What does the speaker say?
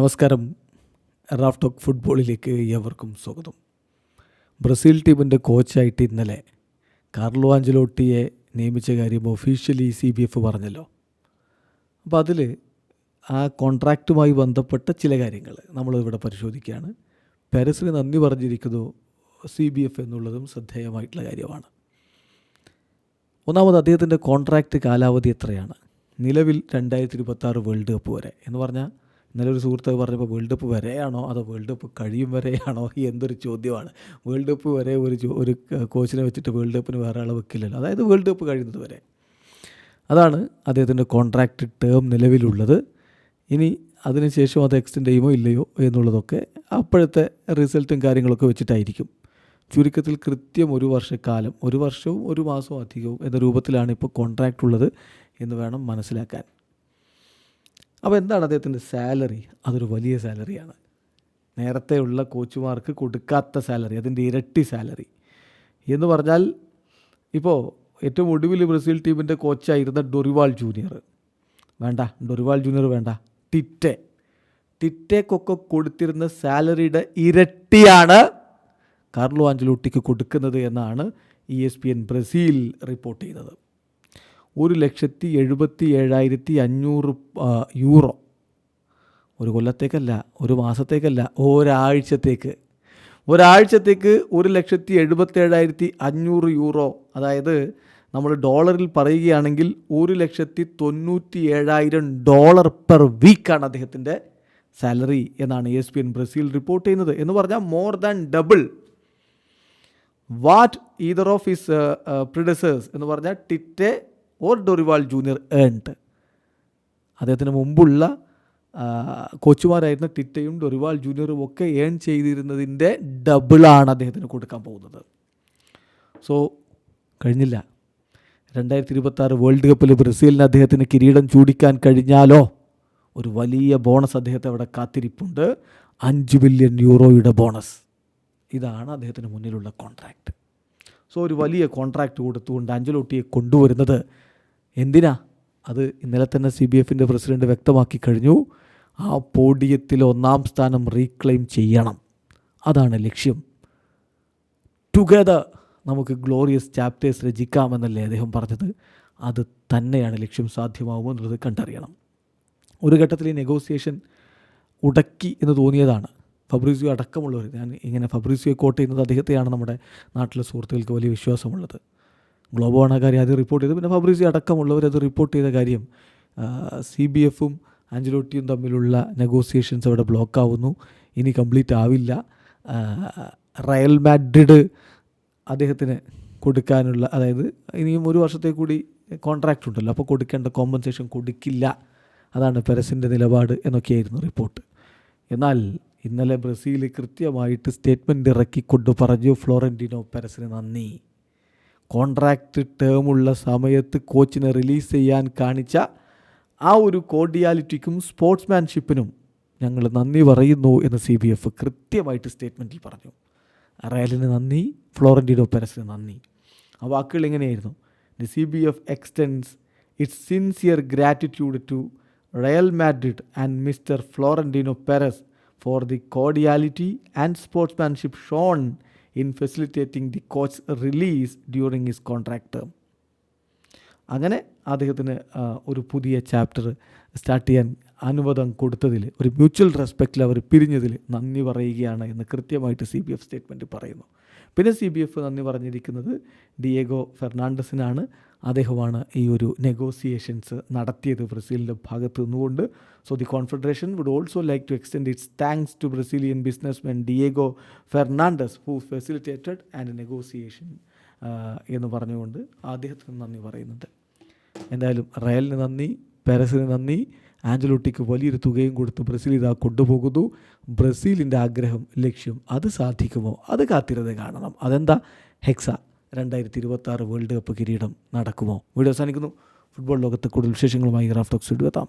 നമസ്കാരം. Raf talk ഫുട്ബോളിലേക്ക് ഏവർക്കും സ്വാഗതം. ബ്രസീൽ ടീമിന്റെ കോച്ചായിട്ട് ഇന്നലെ കാർലോ ആഞ്ചലോട്ടിയെ നിയമിച്ച കാര്യം ഒഫീഷ്യലി സി ബി എഫ് പറഞ്ഞല്ലോ. അപ്പോൾ അതിൽ ആ കോൺട്രാക്റ്റുമായി ബന്ധപ്പെട്ട ചില കാര്യങ്ങൾ നമ്മളിവിടെ പരിശോധിക്കുകയാണ്. പാരസിന് നന്ദി പറഞ്ഞിരിക്കുന്നു സി ബി എഫ് എന്നുള്ളതും ശ്രദ്ധേയമായിട്ടുള്ള കാര്യമാണ്. ഒന്നാമത് അദ്ദേഹത്തിന്റെ കോൺട്രാക്റ്റ് കാലാവധി എത്രയാണ്? നിലവിൽ രണ്ടായിരത്തി ഇരുപത്തി വേൾഡ് കപ്പ് വരെ എന്ന് പറഞ്ഞാൽ ഇന്നലെ ഒരു സുഹൃത്ത് പറഞ്ഞപ്പോൾ വേൾഡ് കപ്പ് വരെയാണോ? അതോ വേൾഡ് കപ്പ് കഴിയും വരെയാണോ? എന്തൊരു ചോദ്യമാണ്. വേൾഡ് കപ്പ് വരെ ഒരു ഒരു കോച്ചിനെ വെച്ചിട്ട് വേൾഡ് കപ്പിന് വേറെ ആളെ വെക്കില്ലല്ലോ. അതായത് വേൾഡ് കപ്പ് കഴിയുന്നത് വരെ. അതാണ് അദ്ദേഹത്തിന്റെ കോൺട്രാക്റ്റ് ടേം നിലവിലുള്ളത്. ഇനി അതിനുശേഷം അത് എക്സ്റ്റെൻഡ് ചെയ്യുമോ ഇല്ലയോ എന്നുള്ളതൊക്കെ അപ്പോഴത്തെ റിസൾട്ടും കാര്യങ്ങളൊക്കെ വെച്ചിട്ടായിരിക്കും. ചുരുക്കത്തിൽ കൃത്യം ഒരു വർഷക്കാലം ഒരു വർഷവും ഒരു മാസവും അധികവും എന്ന രൂപത്തിലാണ് ഇപ്പോൾ കോൺട്രാക്റ്റ് ഉള്ളത് എന്ന് വേണം മനസ്സിലാക്കാൻ. അപ്പോൾ എന്താണ് അദ്ദേഹത്തിന്റെ സാലറി? അതൊരു വലിയ സാലറിയാണ്. നേരത്തെയുള്ള കോച്ചുമാർക്ക് കൊടുക്കാത്ത സാലറി അതിന്റെ ഇരട്ടി സാലറി. എന്ന് പറഞ്ഞാൽ ഇപ്പോൾ ഏറ്റവും ഒടുവിൽ ബ്രസീൽ ടീമിന്റെ കോച്ചായിരുന്ന ഡൊറിവാൾ ജൂനിയർ. വേണ്ട ഡൊറിവാൾ ജൂനിയർ വേണ്ട. ടിറ്റെ. ടിറ്റേക്കൊക്കെ കൊടുത്തിരുന്ന സാലറിയുടെ ഇരട്ടിയാണ് കാർലോ ആഞ്ചലോട്ടിക്ക് കൊടുക്കുന്നത് എന്നാണ് E S P N Brazil report ചെയ്തത് ഒരു ലക്ഷത്തി എഴുപത്തി ഏഴായിരത്തി അഞ്ഞൂറ് യൂറോ. ഒരു കൊല്ലത്തേക്കല്ല ഒരു മാസത്തേക്കല്ല ഒരാഴ്ചത്തേക്ക്. ഒരാഴ്ചത്തേക്ക് ഒരു ലക്ഷത്തി എഴുപത്തേഴായിരത്തി അഞ്ഞൂറ് യൂറോ. അതായത് നമ്മൾ ഡോളറിൽ പറയുകയാണെങ്കിൽ ഒരു ലക്ഷത്തി തൊണ്ണൂറ്റി ഏഴായിരം ഡോളർ പെർ വീക്കാണ് അദ്ദേഹത്തിന്റെ സാലറി എന്നാണ് S P N Brazil report ചെയ്യുന്നത്. എന്ന് പറഞ്ഞാൽ more than double. What either of his predecessors എന്ന് പറഞ്ഞാൽ Tite or Dorival Junior earned. അദ്ദേഹത്തിന് മുമ്പുള്ള കോച്ചുമാരായിരുന്ന ടിറ്റയും ഡൊറിവാൾ ജൂനിയറും ഒക്കെ ഏൺ ചെയ്തിരുന്നതിന്റെ ഡബിളാണ് അദ്ദേഹത്തിന് കൊടുക്കാൻ പോകുന്നത്. സോ കഴിഞ്ഞില്ല. രണ്ടായിരത്തി ഇരുപത്തി വേൾഡ് കപ്പിൽ ബ്രസീലിന് അദ്ദേഹത്തിന് കിരീടം ചൂടിക്കാൻ കഴിഞ്ഞാലോ? ഒരു വലിയ ബോണസ് അദ്ദേഹത്തെ അവിടെ കാത്തിരിപ്പുണ്ട്. അഞ്ച് ബില്യൺ യൂറോയുടെ ബോണസ്. ഇതാണ് അദ്ദേഹത്തിന് മുന്നിലുള്ള കോൺട്രാക്റ്റ് സോ ഒരു വലിയ കോൺട്രാക്റ്റ് കൊടുത്തുകൊണ്ട് അഞ്ചലോട്ടിയെ കൊണ്ടുവരുന്നത് എന്തിനാ? അത് ഇന്നലെ തന്നെ സി ബി എഫിന്റെ പ്രസിഡന്റ് വ്യക്തമാക്കി കഴിഞ്ഞു. ആ പോഡിയത്തിൽ ഒന്നാം സ്ഥാനം റീക്ലെയിം ചെയ്യണം. അതാണ് ലക്ഷ്യം. ടുഗദർ നമുക്ക് ഗ്ലോറിയസ് ചാപ്റ്റേഴ്സ് രചിക്കാമെന്നല്ലേ അദ്ദേഹം പറഞ്ഞത്? അത് തന്നെയാണ് ലക്ഷ്യം സാധ്യമാവുമോ എന്നുള്ളത് കണ്ടറിയണം. ഒരു ഘട്ടത്തിൽ ഈ നെഗോസിയേഷൻ ഉടക്കി എന്ന് തോന്നിയതാണ്. ഫബ്രീസിയോ അടക്കമുള്ളവർ ഞാൻ ഇങ്ങനെ ഫബ്രീസിയോ കോട്ട് ചെയ്യുന്നത് അദ്ദേഹത്തെയാണ് നമ്മുടെ നാട്ടിലെ സുഹൃത്തുക്കൾക്ക് വലിയ വിശ്വാസമുള്ളത്. ഗ്ലോബോ ആണ് ആ കാര്യം ആദ്യം റിപ്പോർട്ട് ചെയ്തത്. പിന്നെ ഫബ്രീസി അടക്കമുള്ളവർ അത് റിപ്പോർട്ട് ചെയ്ത കാര്യം സി ബി എഫും ആഞ്ചലോട്ടിയും തമ്മിലുള്ള നെഗോസിയേഷൻസ് അവിടെ ബ്ലോക്ക് ആവുന്നു. ഇനി കംപ്ലീറ്റ് ആവില്ല. റയൽ മാഡ്രിഡ് അദ്ദേഹത്തിന് കൊടുക്കാനുള്ള അതായത് ഇനിയും ഒരു വർഷത്തെ കൂടി കോൺട്രാക്റ്റ് ഉണ്ടല്ലോ. അപ്പോൾ കൊടുക്കേണ്ട കോമ്പൻസേഷൻ കൊടുക്കില്ല. അതാണ് പെരസിന്റെ നിലപാട് എന്നൊക്കെയായിരുന്നു റിപ്പോർട്ട് എന്നാൽ ഇന്നലെ ബ്രസീൽ കൃത്യമായിട്ട് സ്റ്റേറ്റ്മെന്റ് ഇറക്കിക്കൊണ്ട് പറഞ്ഞു ഫ്ലോറന്റിനോ പെരസിന് നന്ദി. കോൺട്രാക്റ്റ് ടേമുള്ള സമയത്ത് കോച്ചിനെ റിലീസ് ചെയ്യാൻ കാണിച്ച ആ ഒരു കോർഡിയാലിറ്റിക്കും സ്പോർട്സ്മാൻഷിപ്പിനും ഞങ്ങൾ നന്ദി പറയുന്നു എന്ന് സി ബി എഫ് കൃത്യമായിട്ട് സ്റ്റേറ്റ്മെന്റിൽ പറഞ്ഞു. റയലിന് നന്ദി ഫ്ലോറന്റിനോ പെരസിന് നന്ദി. ആ വാക്കുകൾ എങ്ങനെയായിരുന്നു? The C B F extends its sincere gratitude to Real Madrid and mister Florentino Perez for the cordiality and sportsmanship shown in facilitating the coach release during his contract term അങ്ങനെ അദ്ദേഹത്തിന് ഒരു പുതിയ chapter start ചെയ്യാൻ അനുവാദം കൊടുത്തതിൽ ഒരു mutual റെസ്പെക്റ്റിൽ അവർ പിരിഞ്ഞതിൽ നന്ദി പറയുകയാണ് എന്ന് കൃത്യമായിട്ട് സി ബി എഫ് സ്റ്റേറ്റ്മെന്റ് പറയുന്നു. പിന്നെ സി ബി എഫ് നന്ദി പറഞ്ഞിരിക്കുന്നത് ഡിയേഗോ ഫെർണാണ്ടസിനാണ് അദ്ദേഹമാണ് ഈ ഒരു നെഗോസിയേഷൻസ് നടത്തിയത് ബ്രസീലിന്റെ ഭാഗത്ത് നിന്നുകൊണ്ട്. So the confederation would also like to extend its thanks to Brazilian business men Diego Fernandez who facilitated and negotiation എന്ന് പറഞ്ഞുകൊണ്ട് അദ്ദേഹത്തിന് നന്ദി പറയുന്നുണ്ട്. എന്തായാലും റയലിന് നന്ദി പാരസിന് നന്ദി. ആഞ്ചലോട്ടിക്ക് വലിയൊരു തുകയും കൊടുത്ത് ബ്രസീൽ ഇതാ കൊണ്ടുപോകുന്നു. ബ്രസീലിന്റെ ആഗ്രഹം ലക്ഷ്യം അത് സാധിക്കുമോ? അത് കാത്തിരുന്ന് കാണണം. അതെന്താ? ഹെക്സ രണ്ടായിരത്തി ഇരുപത്തി വേൾഡ് കപ്പ് കിരീടം നടക്കുമോ? വീഡിയോ അവസാനിക്കുന്നു. ഫുട്ബോൾ ലോകത്ത് കൂടുതൽ വിശേഷങ്ങളുമായി റാഫ്റ്റോക്സ് എത്താം.